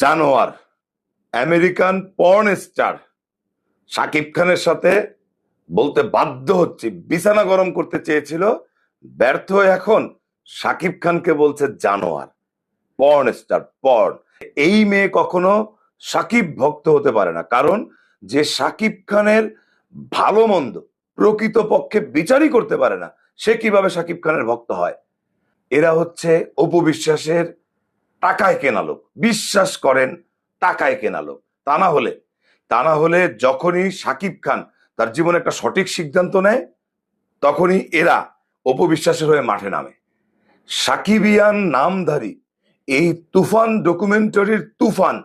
জানোয়ার, American porn star. Shakib খানের সাথে বলতে বাধ্য হচ্ছি। বিছানা গরম করতে চেয়েছিল, ব্যর্থ হয়ে এখন শাকিব খানকে বলছে জানোয়ার, পর্ন স্টার, পর্ন। এই মেয়ে কখনো সাকিব ভক্ত হতে পারে না, কারণ যে শাকিব খানের ভালো মন্দ প্রকৃত পক্ষে বিচারই করতে পারে না, সে কীভাবে শাকিব খানের ভক্ত হয়? এরা হচ্ছে অপবিশ্বাসের টাকায় কেনা লোক। বিশ্বাস করেন, টাকায় কেনা লোক। তা না হলে, তা না হলে যখনই সাকিব খান তার জীবনে একটা সঠিক সিদ্ধান্ত নেয়, তখনই এরা অপবিশ্বাসের হয়ে মাঠে নামে। সাকিবিয়ান নামধারী, এই তুফান ডকুমেন্টারির তুফান,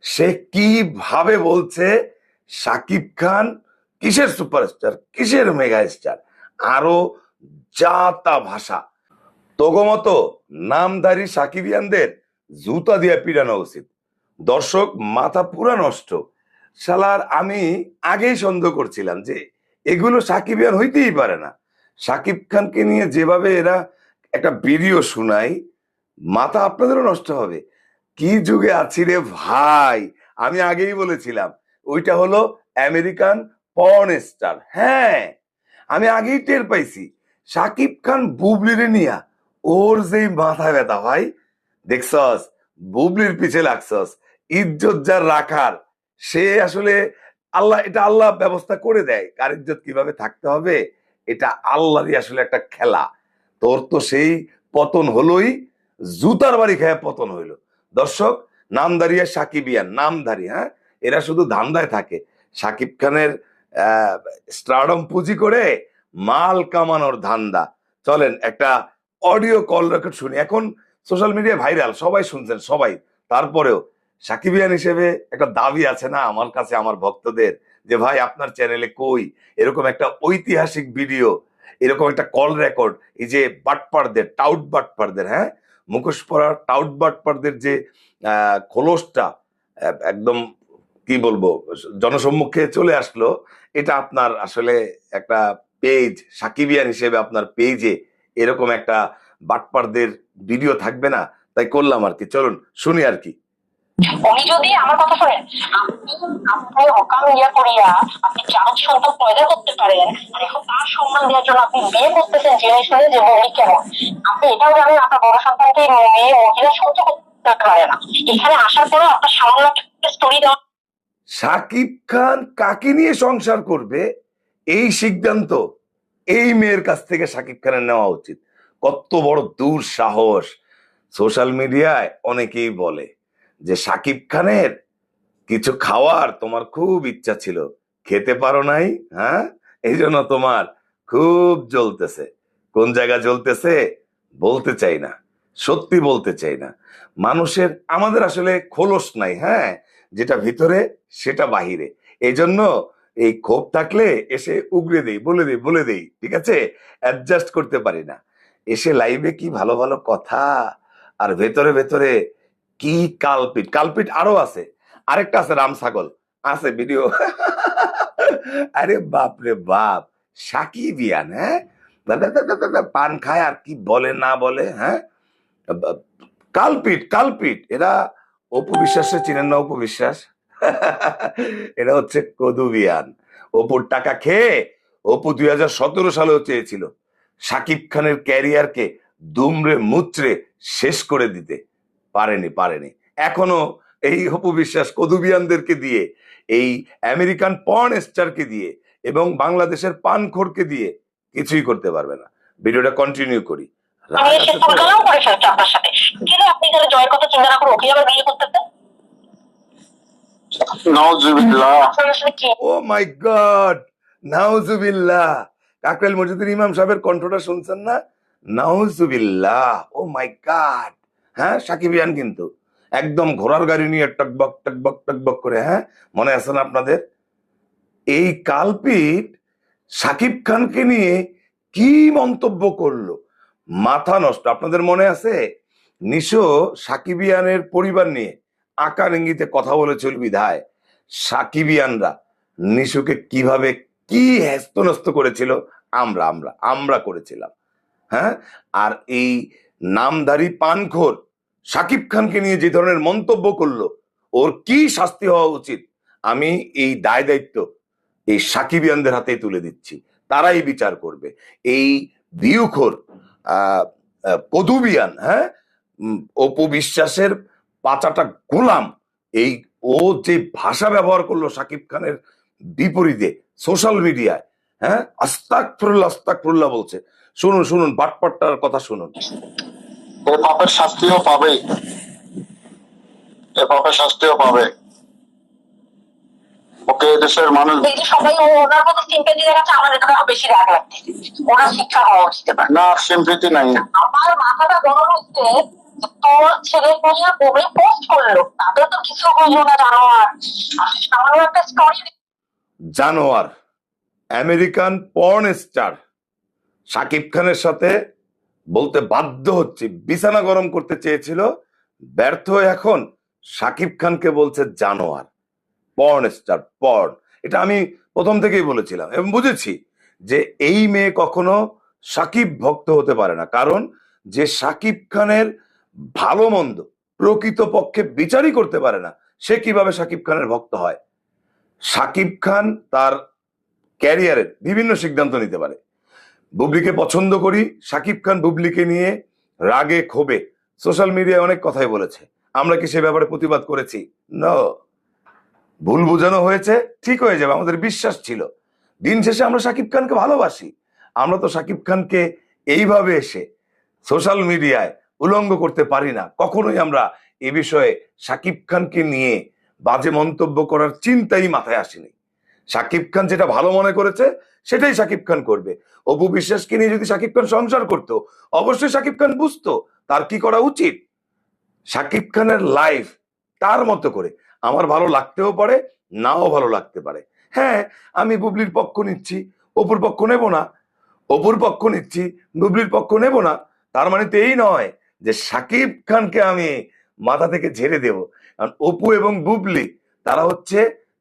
সে কীভাবে বলছে? সাকিব খান কিসের সুপারস্টার? কিসের মেগা স্টার আরও যা তা ভাষা। তোগমতো নামধারী সাকিবিয়ানদের জুতা দিয়ে পিটানো উচিত। দর্শক, মাথা পুরা নষ্ট। শালার, আমি আগেই সন্দেহ করছিলাম যে এগুলো সাকিবিয়ান হইতেই পারে না। সাকিব খানকে নিয়ে যেভাবে এরা একটা ভিডিও শোনায়, মাথা আপনাদেরও নষ্ট হবে। কি যুগে আছি রে ভাই? আমি আগেই বলেছিলাম, ওইটা হলো আমেরিকান পর্ন স্টার। হ্যাঁ আমি আগেই টের পাইছি। সাকিব খান বুবলিরে নিয়া ওর যেই মাথা ব্যথা ভাই দেখছস? বুবলির পিছে লাগছস। ইজ্জত যার রাখার, সে আসলে আল্লাহ, এটা আল্লাহ ব্যবস্থা করে দেয়। কার ইজ্জত কীভাবে থাকতে হবে? এটা আল্লাহরই আসলে একটা খেলা। তোর তো সেই পতন হলোই, জুতার বাড়ি খেয়ে পতন হইল। দর্শক, নামদারি আর সাকিবিয়ান নামধারী হ্যাঁ? এরা শুধু ধান্দায় থাকে। সাকিব খানের স্টারডম পুঁজি করে মাল কামানোর ধান্দা। চলেন, একটা অডিও কল রেকর্ড শুনি। এখন সোশ্যাল মিডিয়া ভাইরাল, সবাই শুনছেন, সবাই। তারপরেও সাকিবিয়ান হিসেবে একটা দাবি আছে না আমার কাছে, আমার ভক্তদের, যে ভাই আপনার চ্যানেলে কই? এরকম একটা ঐতিহাসিক ভিডিও এরকম একটা কল রেকর্ড এই যে বাটপারদের টাউট বাটপারদের হ্যাঁ? মুখোশ পরার টাউট বাটপারদের যে খোলসটা একদম কি বলব, জনসম্মুখে চলে আসলো, এটা আপনার আসলে একটা পেজ সাকিবিয়ান হিসেবে আপনার পেজে এরকম একটা বাটপারদের ভিডিও থাকবে না তাই করলাম আর কি। চলুন শুনি আর কি। উনি যদি আমার কথা শোনেন আপনি হকাম ইয়া করিয়া আপনি সন্তান পয়দা করতে পারেন আর এখন তার সম্মান দেওয়ার জন্য আপনি বিয়ে করতেছেন জেনে শুনে যে কেমন। আপনি এটাও জানেন আপনার বড় সন্তানকে মেয়ে মহিলা সহ্য করতে পারে না। এখানে আসার পরে আপনার সামান্য স্টোরি দেওয়া সাকিব খান কাকে নিয়ে সংসার করবে? এই সিদ্ধান্ত এই মেয়ের কাছ থেকে সাকিব খানের নেওয়া উচিত। কত বড় দূর সাহস সোশ্যাল মিডিয়ায় অনেকেই বলে যে সাকিব খানের কিছু খাওয়ার তোমার খুব ইচ্ছা ছিল, খেতে পারো নাই হ্যাঁ? এই জন্য তোমার খুব জ্বলতেছে। কোন জায়গা জ্বলতেছে? বলতে চাই না, সত্যি বলতে চাই না। মানুষের, আমাদের আসলে খোলস নাই হ্যাঁ? যেটা ভিতরে, সেটা বাহিরে। এই জন্য এই ক্ষোভ থাকলে এসে উগড়ে দেই, বলে দেই বলে দেই, ঠিক আছে? অ্যাডজাস্ট করতে পারি না। এসে লাইভে কি ভালো ভালো কথা? আর ভেতরে ভেতরে কি কালপিট? কালপিট আরও আছে। আরেকটা আছে রাম ছাগল। আছে ভিডিও আরে বাপ রে বাপ। সাকিবিয়ান হ্যাঁ? পান খায় আর কি বলে না বলে হ্যাঁ? Culprit culprit. এরা অপু বিশ্বাসে চিনেন না অপু বিশ্বাস? এটা হচ্ছে কদুবিয়ান। অপুর টাকা খেয়ে অপু দুই হাজার সতেরো সালেও চেয়েছিল। সাকিব খানের ক্যারিয়ারকে দুমড়ে মুচড়ে শেষ করে দিতে পারেনি পারেনি। এখনও এই অপু বিশ্বাস কদুবিয়ানদেরকে দিয়ে এই আমেরিকান পর্ন স্টারকে দিয়ে এবং বাংলাদেশের পানখোরকে দিয়ে কিছুই করতে পারবে না। ভিডিওটা কন্টিনিউ করি। ও মাই গড নাউজুবিল্লাহ কাকরাইল মসজিদের ইমাম সাহেবের কণ্ঠটা শুনছেন না? নাউজুবিল্লাহ। ও মাই গড হ্যাঁ সাকিবিয়ান কিন্তু। একদম ঘোড়ার গাড়ি নিয়ে টকবক টকবক টকবক করে হ্যাঁ? মনে আছে না আপনাদের? এই কালপিট সাকিব খানকে নিয়ে কি মন্তব্য করল? মাথা নষ্ট। আপনাদের মনে আছে? নিশো সাকিবিয়ানের পরিবার নিয়ে আকার ইঙ্গিতে কথা বলে চলবি ধায় সাকিবিয়ানরা নিশুকে কীভাবে কি হ্যাস্তনস্ত করেছিল? আমরা আমরা আমরা করেছিলাম। হ্যাঁ? আর এই নামধারী পানখোর সাকিব খানকে নিয়ে যে ধরনের মন্তব্য করল ওর কি শাস্তি হওয়া উচিত? আমি এই দায় দায়িত্ব এই সাকিবিয়ানদের হাতে তুলে দিচ্ছি। তারাই বিচার করবে। এই আহ, কদুবিয়ান হ্যাঁ? অপু বিশ্বাসের পাচাটা গোলাম এই ও যে ভাষা ব্যবহার করল সাকিব খানের বিপরীতে সোশ্যাল মিডিয়ায় হ্যাঁ? আস্তাক ফুল্লা আস্তাক ফুল্লা বলছে। শুনুন শুনুন বাটপাট্টার কথা শুনুন। এ পাপের শাস্তিও পাবে। এ পাপের শাস্তিও পাবে। ওকে দেশের মানুষ এই যে সবাই ওনার মতো দেখাচ্ছে বেশি রাগ লাগতেছে ওনার শিক্ষা হওয়া উচিত। না সিম্পৃতি নাই। আমার মাথাটা গরম হচ্ছে তোর ছেলে মেয়ে কবে পোস্ট করল। তাদের তো কিছু হইল না জানো আর। সামান্য একটা স্টোরি জানোয়ার, আমেরিকান পর্ন স্টার সাকিব খানের সাথে বলতে বাধ্য হচ্ছে। বিছানা গরম করতে চেয়েছিল, ব্যর্থ এখন সাকিব খানকে বলছে জানোয়ার, পর্ন স্টার, পর্ন। এটা আমি প্রথম থেকেই বলেছিলাম এবং বুঝেছি যে এই মেয়ে কখনো সাকিব ভক্ত হতে পারে না। কারণ যে সাকিব খানের ভালো মন্দ প্রকৃত পক্ষে বিচারই করতে পারে না, সে কীভাবে সাকিব খানের ভক্ত হয়? সাকিব খান তার ক্যারিয়ারের বিভিন্ন সিদ্ধান্ত নিতে পারে। বুবলিকে পছন্দ করি, সাকিব খান বুবলিকে নিয়ে রাগে ক্ষোভে সোশ্যাল মিডিয়ায় অনেক কথাই বলেছে। আমরা কি সে ব্যাপারে প্রতিবাদ করেছি? ন ভুল বোঝানো হয়েছে, ঠিক হয়ে যাবে, আমাদের বিশ্বাস ছিল। দিন শেষে আমরা সাকিব খানকে ভালোবাসি। আমরা তো সাকিব খানকে এইভাবে এসে সোশ্যাল মিডিয়ায় উলঙ্গ করতে পারি না। কখনোই আমরা এ বিষয়ে সাকিব খানকে নিয়ে বাজে মন্তব্য করার চিন্তাই মাথায় আসেনি। সাকিব খান যেটা ভালো মনে করেছে, সেটাই সাকিব খান করবে। অপু বিশ্বাসকে নিয়ে যদি সাকিব খান সংসার করতো, অবশ্যই সাকিব খান বুঝতো তার কি করা উচিত। সাকিব খানের লাইফ তার মতো করে। আমার ভালো লাগতেও পারে, নাও ভালো লাগতে পারে। হ্যাঁ আমি বুবলির পক্ষ নিচ্ছি, অপুর পক্ষ নেব না। অপুর পক্ষ নিচ্ছি, বুবলির পক্ষ নেব না। তার মানে তো এই নয় যে সাকিব খানকে আমি মাথা থেকে ঝেড়ে দেব। কারণ অপু এবং বুবলি, তারা হচ্ছে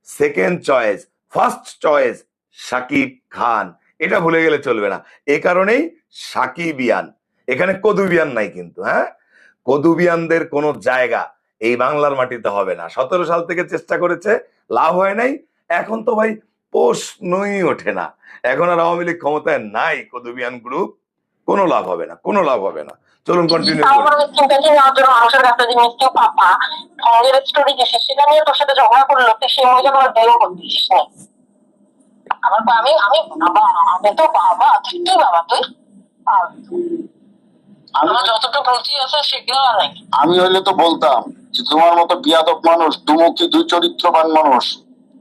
second choice first choice Shakib Khan. এটা ভুলে গেলে চলবে না। এ কারণেই সাকিবিয়ান এখানে কদুবিয়ান নাই কিন্তু হ্যাঁ? কদুবিয়ানদের কোনো জায়গা এই বাংলার মাটিতে হবে না। সতেরো সাল থেকে চেষ্টা করেছে, লাভ হয় নাই। এখন তো ভাই প্রশ্নই ওঠে না। এখন আর আওয়ামী লীগ ক্ষমতায় নাই কদুবিয়ান গ্রুপ কোনো লাভ হবে না কোনো লাভ হবে না। চলুন কন্টিনিউ করি তারপরে সিম্পেথি মানুষের কাছে যে মিষ্টি পাপা ঢঙ্গের স্টোরি গেছে সেটা নিয়ে তোর সাথে ঝগড়া করল তুই সেই মহিলা তোমার বিয়ে করতিস না আমার বা- আমি আমি বাবা আমি তো বাবা তুই বাবা তুই? আমি যতটুকু রুচি আছে সেগুলো নাই? আমি হইলে তো বলতাম যে তোমার মতো বিয়াদব মানুষ দুমুখী দুই চরিত্রবান মানুষ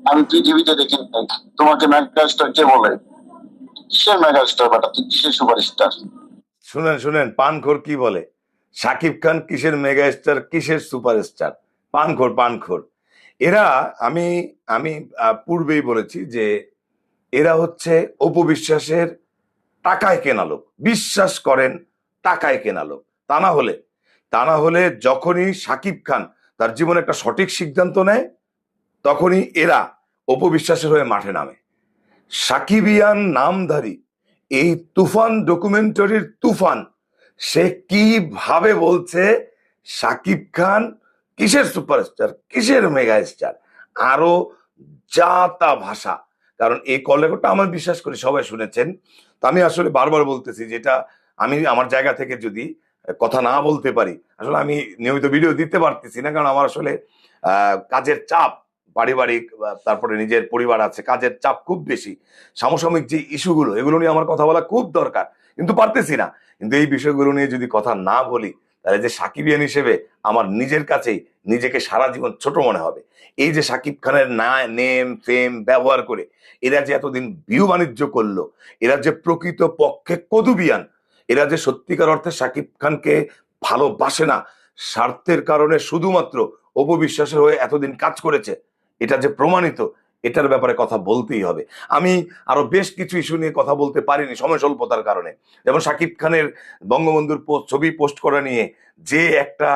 আমি পৃথিবীতে দেখি তোমাকে মেগাস্টার কে বলে? মেগাস্টার বেটা তুই কিসের সুপারস্টার শুনেন শুনেন, পানখোর কি বলে? সাকিব খান কিসের মেগা স্টার কিসের সুপারস্টার? পানখোর পানখোর। এরা, আমি আমি পূর্বেই বলেছি যে এরা হচ্ছে অপবিশ্বাসের টাকায় কেনা লোক। বিশ্বাস করেন, টাকায় কেনা লোক। তা না হলে, তা না হলে যখনই সাকিব খান তার জীবনে একটা সঠিক সিদ্ধান্ত নেয়, তখনই এরা অপবিশ্বাসের হয়ে মাঠে নামে। সাকিবিয়ান নামধারী। এই তুফান ডকুমেন্টারির তুফান, সে কীভাবে বলছে? সাকিব খান কিসের সুপারস্টার? কিসের মেগা স্টার আরও যা তা ভাষা। কারণ এই কল রেকর্ডটা আমার বিশ্বাস করি সবাই শুনেছেন। তো আমি আসলে বারবার বলতেছি যেটা আমি আমার জায়গা থেকে যদি কথা না বলতে পারি, আসলে আমি নিয়মিত ভিডিও দিতে পারতেছি না, কারণ আমার আসলে কাজের চাপ। পারিবারিক তারপরে নিজের পরিবার আছে, কাজের চাপ খুব বেশি। সমসাময়িক যে ইস্যুগুলো, এগুলো নিয়ে আমার কথা বলা খুব দরকার। কিন্তু পারতেছি না। কিন্তু এই বিষয়গুলো নিয়ে যদি কথা না বলি, তাহলে যে সাকিবিয়ান হিসেবে আমার নিজের কাছেই নিজেকে সারা জীবন ছোট মনে হবে। এই যে সাকিব খানের না, নেম, ফেম ব্যবহার করে এরা যে এতদিন বিউ বাণিজ্য করল, এরা যে প্রকৃত পক্ষে কদুবিয়ান এরা যে সত্যিকার অর্থে সাকিব খানকে ভালোবাসে না, স্বার্থের কারণে শুধুমাত্র অপবিশ্বাসের হয়ে এতদিন কাজ করেছে এটা যে প্রমাণিত, এটার ব্যাপারে কথা বলতেই হবে। আমি আরও বেশ কিছু ইস্যু নিয়ে কথা বলতে পারিনি সময় স্বল্পতার কারণে। যেমন সাকিব খানের বঙ্গবন্ধুর ছবি পোস্ট করা নিয়ে যে একটা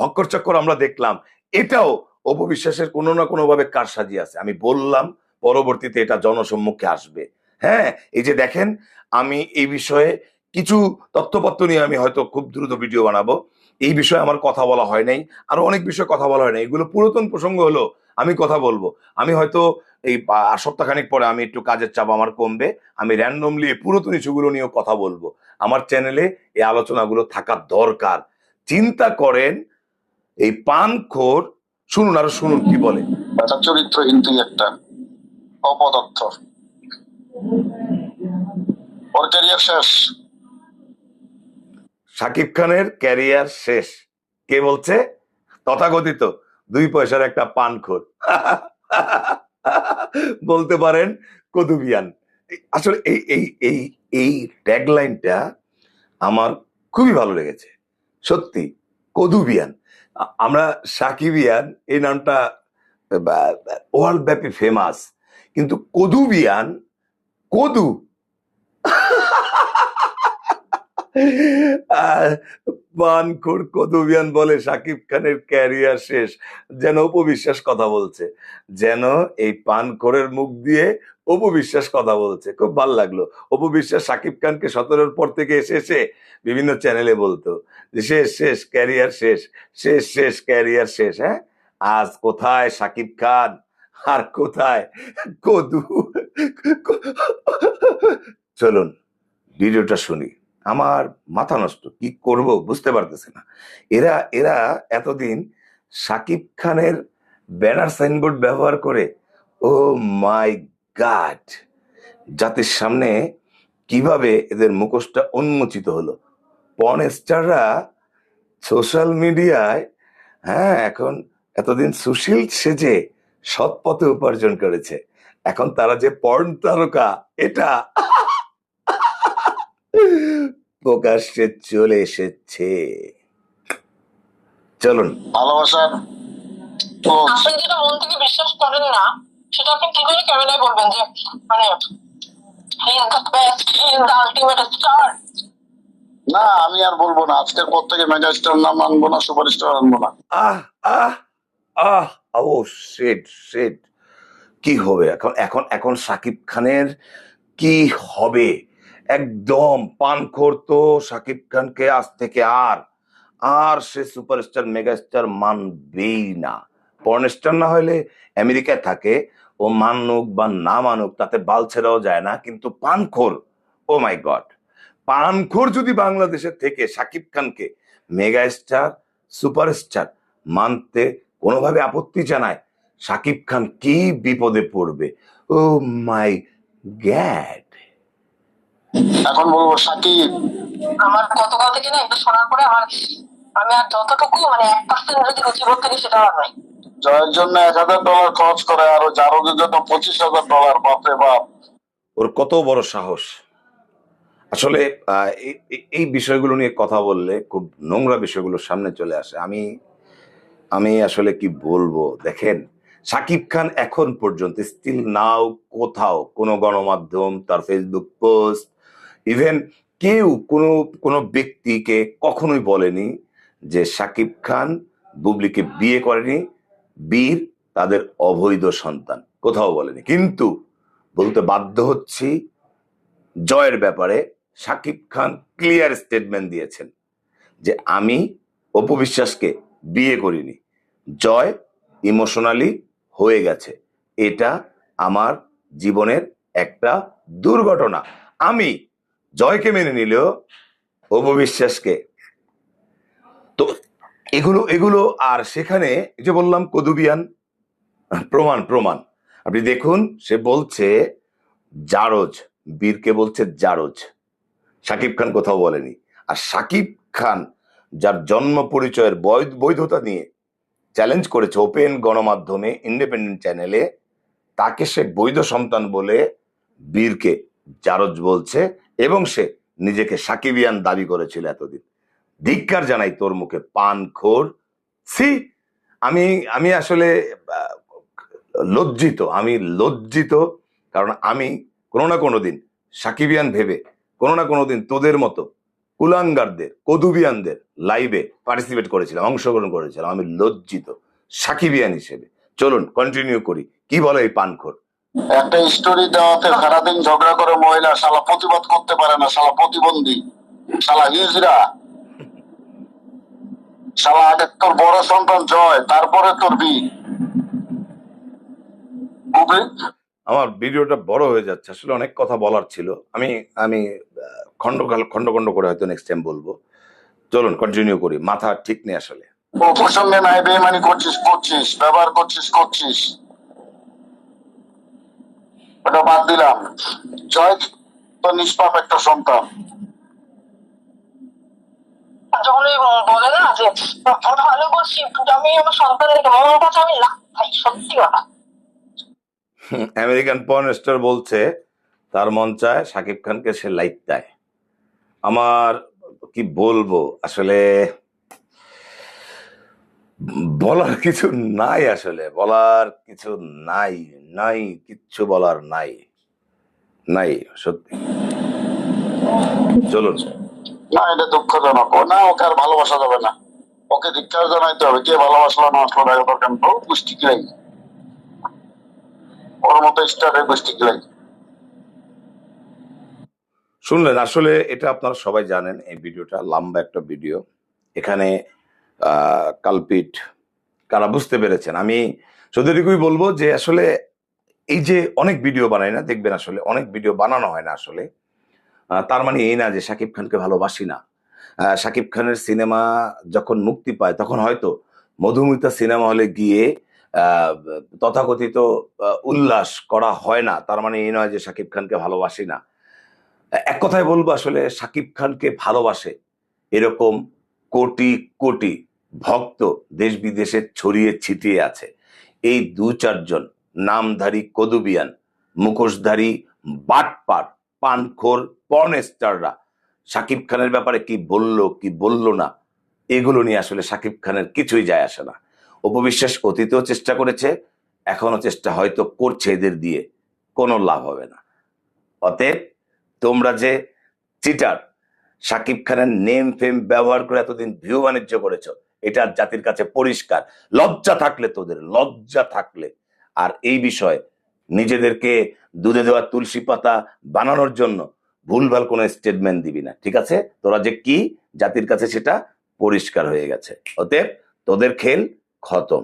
ভক্কর চক্কর আমরা দেখলাম, এটাও অপবিশ্বাসের কোনো না কোনো ভাবে কার সাজিয়ে আছে। আমি বললাম, পরবর্তীতে এটা জনসম্মুখে আসবে। হ্যাঁ এই যে দেখেন, আমি এই বিষয়ে কিছু তথ্যপত্র নিয়ে আমি হয়তো খুব দ্রুত ভিডিও বানাবো। এই বিষয়ে আমার কথা বলা হয় নাই, আরও অনেক বিষয়ে কথা বলা হয় নাই। এগুলো পুরাতন প্রসঙ্গ হলো আমি কথা বলব। আমি হয়তো এই সপ্তাহখানিক পরে আমি একটু কাজের চাপ আমার কমবে আমি র্যান্ডমলি পুরাতন ইস্যুগুলো নিয়েও কথা বলব। আমার চ্যানেলে এই আলোচনাগুলো থাকা দরকার। চিন্তা করেন এই পানখোর শুনুন আরও শুনুন কি বলে। একটা চরিত্রহীন তুই একটা অপদার্থ। ওর ক্যারিয়ার শেষ। শাকিব খানের ক্যারিয়ার শেষ। কে বলছে? তথাকথিত। দুই পয়সার একটা পানখোর। বলতে পারেন কদুবিয়ান। আসলে এই এই এই এই ট্যাগলাইনটা আমার খুবই ভালো লেগেছে। সত্যি, কদুবিয়ান। আমরা সাকিবিয়ান এই নামটা ওয়ার্ল্ড ব্যাপী ফেমাস কিন্তু কদুবিয়ান, কদু আহ, পানখোর কদুবিয়ান বলে সাকিব খানের ক্যারিয়ার শেষ যেন উপবিশ্বাস কথা বলছে। যেন এই পানখোরের মুখ দিয়ে উপবিশ্বাস কথা বলছে। খুব ভালো লাগল। উপবিশ্বাস সাকিব খানকে সতেরোর পর থেকে এসে এসে বিভিন্ন চ্যানেলে বলতো যে শেষ শেষ ক্যারিয়ার শেষ শেষ শেষ ক্যারিয়ার শেষ হ্যাঁ? আজ কোথায় সাকিব খান? আর কোথায় কদু? চলুন ভিডিওটা শুনি। আমার মাথা নষ্ট, কি করব বুঝতে পারতেছে না। এরা এরা এতদিন সাকিব খানের ব্যানার সাইনবোর্ড ব্যবহার করে, ও মাই গাড, জাতির সামনে কীভাবে এদের মুখোশটা উন্মোচিত হলো। পন স্টাররা সোশ্যাল মিডিয়ায় হ্যাঁ এখন এতদিন সুশীল সেজে সৎ পথে উপার্জন করেছে। এখন তারা যে পর্ন তারকা, এটা প্রকাশ্যে চলে এসেছে। চলুন। ভালোবাসার আপনি যেটা মন থেকে বিশ্বাস করেন না সেটা আপনি কি করে ক্যামেরায় বলবেন যে মানে he is the best he is the ultimate star না আমি আর বলব না। আজকের পর থেকে মেগাস্টার নাম আনব না সুপারস্টার আনব না। আহ আহ আহ ও শেট শেট কি হবে এখন? এখন এখন সাকিব খানের কি হবে? একদম পানখোর তো সাকিব খানকে আজ থেকে আর আর সে সুপারস্টার, মেগাস্টার মানবেই না। পর্নস্টার না হলে আমেরিকায় থাকে, ও মানুক বা না মানুক, তাতে বাল ছেড়াও যায় না, কিন্তু পানখোর ও মাই গড পানখোর যদি বাংলাদেশের থেকে সাকিব খানকে মেগাস্টার, সুপারস্টার মানতে কোনোভাবে আপত্তি জানায় সাকিব খান কি বিপদে পড়বে? ও মাই গ্যাড এখন বলব সাকিব। আমার গতকাল থেকে না এটা শোনার পরে আমার আমি আর যতটুকু মানে এক পার্সেন্ট যদি রুচিবোধ থেকে সেটা আর নাই জয়ের জন্য এক হাজার ডলার খরচ করে আর জারোগের জন্য পঁচিশ হাজার ডলার বাপরে বাপ। ওর কত বড় সাহস? আসলে এই বিষয়গুলো নিয়ে কথা বললে খুব নোংরা বিষয়গুলো সামনে চলে আসে। আমি আমি আসলে কি বলব? দেখেন সাকিব খান এখন পর্যন্ত স্টিল নাও কোথাও কোনো গণমাধ্যম তার ফেসবুক পোস্ট ইভেন কেউ কোনো কোনো ব্যক্তিকে কখনোই বলেনি যে সাকিব খান বুবলিকে বিয়ে করেনি। বীর তাদের অবৈধ সন্তান, কোথাও বলেনি। কিন্তু বলতে বাধ্য হচ্ছি জয়ের ব্যাপারে সাকিব খান ক্লিয়ার স্টেটমেন্ট দিয়েছেন যে আমি অপবিশ্বাসকে বিয়ে করিনি। জয় ইমোশনালি হয়ে গেছে। এটা আমার জীবনের একটা দুর্ঘটনা। আমি জয়কে মেনে নিলেও অপবিশ্বাসকে তো এগুলো এগুলো আর সেখানে যে বললাম কদুবিয়ান প্রমাণ প্রমাণ। আপনি দেখুন, সে বলছে জারজ, বীরকে বলছে জারজ। সাকিব খান কোথাও বলেনি। আর সাকিব খান, যার জন্ম পরিচয়ের বৈধ- বৈধতা নিয়ে চ্যালেঞ্জ করেছে ওপেন গণমাধ্যমে, ইন্ডিপেন্ডেন্ট চ্যানেলে, তাকে সে বৈধ সন্তান বলে বীরকে জারজ বলছে। এবং সে নিজেকে সাকিবিয়ান দাবি করেছিল এতদিন। ধিক্কার জানাই তোর মুখে পান খোর। সি আমি আমি আসলে লজ্জিত, আমি লজ্জিত, কারণ আমি কোনো না কোনো দিন সাকিবিয়ান ভেবে, কোনো না কোনো দিন তোদের মতো কুলাঙ্গারদের, কদুবিয়ানদের লাইভে পার্টিসিপেট করেছিলাম, অংশগ্রহণ করেছিলাম। আমি লজ্জিত, সাকিবিয়ান হিসেবে। চলুন কন্টিনিউ করি। কি বলে এই পানখোর একটা স্টোরি দেওয়াতে সারাদিন ঝগড়া করে মহিলা শালা প্রতিবাদ করতে পারে না শালা প্রতিবন্ধী। শালা হিজরা শালা আগে তোর বড় সন্তান জয় তারপরে তোর বি আমার ভিডিওটা বড় হয়ে যাচ্ছে আসলে অনেক কথা বলার ছিল। আমি আমি আহ, খণ্ড খণ্ড খণ্ড করে হয়তো নেক্সট টাইম বলব। চলুন কন্টিনিউ করি। মাথা ঠিক নেই আসলে। ও প্রসঙ্গে নাই বেমানি করছিস করছিস ব্যবহার করছিস করছিস। ওটা বাদ দিলাম। জয় তো নিষ্পাপ একটা সন্তান। যখন বলে না যে ভালো করছি আমি আমার সন্তানদেরকে মন কথা আমি না সত্যি কথা। আমেরিকান পর্ন স্টার বলছে তার মন চায় শাকিব খানকে সে লাইট দেয়। আমার কি বলব? আসলে বলার কিছু নাই আসলে বলার কিছু নাই নাই কিচ্ছু বলার নাই নাই সত্যি। চলুন। না এটা দুঃখজনক। না ওকে আর ভালোবাসা যাবে না। ওকে ধিক্কার জানাইতে হবে কে ভালোবাসলো না আসলো না দরকার গোষ্ঠী কিলাই ওর মতো স্টারের গোষ্ঠী কিলাই শুনলেন আসলে এটা আপনারা সবাই জানেন এই ভিডিওটা লম্বা একটা ভিডিও। এখানে কালপিট কারা বুঝতে পেরেছেন? আমি শুধু বলব যে আসলে এই যে অনেক ভিডিও বানাই না, দেখবেন আসলে অনেক ভিডিও বানানো হয় না আসলে। তার মানে এই না যে শাকিব খানকে ভালোবাসি না। শাকিব খানের সিনেমা যখন মুক্তি পায়, তখন হয়তো মধুমিতা সিনেমা হলে গিয়ে তথাকথিত উল্লাস করা হয় না। তার মানে এই নয় যে শাকিব খানকে ভালোবাসি না। এক কথায় বলব আসলে শাকিব খানকে ভালোবাসে এরকম কোটি কোটি ভক্ত দেশ বিদেশে ছড়িয়ে ছিটিয়ে আছে। এই দু চারজন, নামধারী কদুবিয়ান, মুখোশধারী বাটপার পানখোর, পর্নেস্টাররা শাকিব খানের ব্যাপারে কি বলল কি বলল না, এগুলো নিয়ে আসলে শাকিব খানের কিছুই যায় আসে না। উপবিশ্বাস অতীতেও চেষ্টা করেছে এখনও চেষ্টা হয়তো করছে এদের দিয়ে, কোনো লাভ হবে না। অতএব তোমরা যে চিটার সাকিব খানের নেম ফেম ব্যবহার করে এতদিন ভিউ বাণিজ্য করেছ, এটা জাতির কাছে পরিষ্কার। লজ্জা থাকলে তোদের, লজ্জা থাকলে। আর এই বিষয়ে নিজেদেরকে দুধে দেওয়া তুলসী পাতা বানানোর জন্য ভুলভাল কোনো স্টেটমেন্ট দিবি না, ঠিক আছে? তোরা যে কি জাতির কাছে সেটা পরিষ্কার হয়ে গেছে। অতএব তোদের খেল খতম।